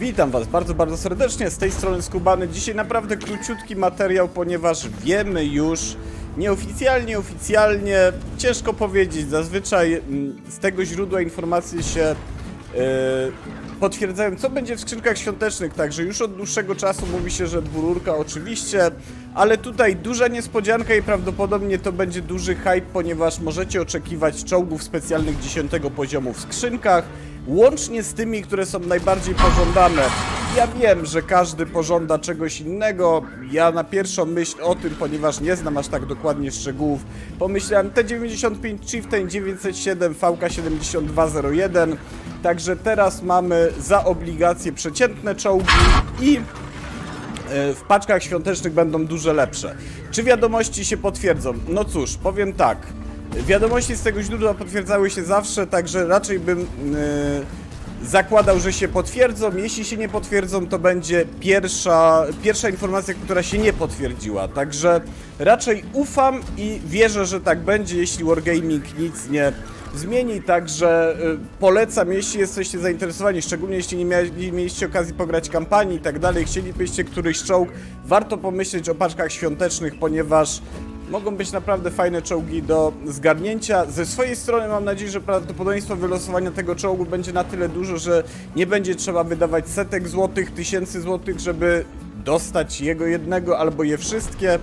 Witam Was bardzo, bardzo serdecznie. Z tej strony Skubany. Dzisiaj naprawdę króciutki materiał, ponieważ wiemy już nieoficjalnie, oficjalnie, ciężko powiedzieć. Zazwyczaj mm, z tego źródła informacji się yy, potwierdzają, co będzie w skrzynkach świątecznych. Także już od dłuższego czasu mówi się, że dwururka oczywiście, ale tutaj duża niespodzianka i prawdopodobnie to będzie duży hype, ponieważ możecie oczekiwać czołgów specjalnych 10 poziomu w skrzynkach. Łącznie z tymi, które są najbardziej pożądane. Ja wiem, że każdy pożąda czegoś innego. Ja na pierwszą myśl o tym, ponieważ nie znam aż tak dokładnie szczegółów, pomyślałem T95 Chieftain 907 VK7201. Także teraz mamy za obligacje przeciętne czołgi i e, w paczkach świątecznych będą dużo lepsze. Czy wiadomości się potwierdzą? No cóż, powiem tak. Wiadomości z tego źródła potwierdzały się zawsze, także raczej bym yy, zakładał, że się potwierdzą. Jeśli się nie potwierdzą, to będzie pierwsza, pierwsza informacja, która się nie potwierdziła. Także raczej ufam i wierzę, że tak będzie, jeśli Wargaming nic nie zmieni, także y, polecam, jeśli jesteście zainteresowani, szczególnie jeśli nie, mia- nie mieliście okazji pograć kampanii i tak dalej, chcielibyście któryś czołg, warto pomyśleć o paczkach świątecznych, ponieważ mogą być naprawdę fajne czołgi do zgarnięcia. Ze swojej strony mam nadzieję, że prawdopodobieństwo wylosowania tego czołgu będzie na tyle dużo, że nie będzie trzeba wydawać setek złotych, tysięcy złotych, żeby dostać jego jednego albo je wszystkie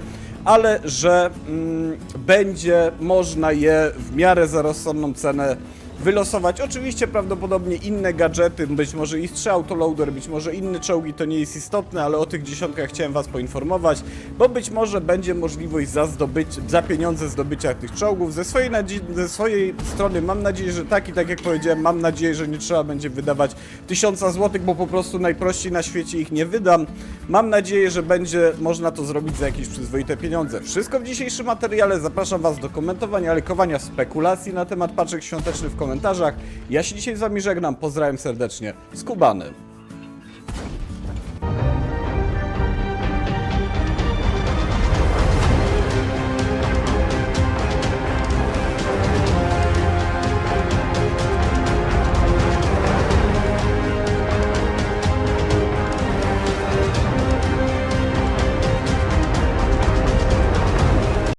ale że mm, będzie można je w miarę za rozsądną cenę wylosować. Oczywiście prawdopodobnie inne gadżety, być może i strzel autoloader, być może inne czołgi, to nie jest istotne, ale o tych dziesiątkach chciałem Was poinformować, bo być może będzie możliwość za, zdobyć, za pieniądze zdobycia tych czołgów. Ze swojej, ze swojej strony mam nadzieję, że tak i tak jak powiedziałem, mam nadzieję, że nie trzeba będzie wydawać tysiąca złotych, bo po prostu najprościej na świecie ich nie wydam. Mam nadzieję, że będzie można to zrobić za jakieś przyzwoite pieniądze. Wszystko w dzisiejszym materiale. Zapraszam Was do komentowania, lajkowania, spekulacji na temat paczek świątecznych w komentarzach. Ja się dzisiaj z Wami żegnam. Pozdrawiam serdecznie. Skubany.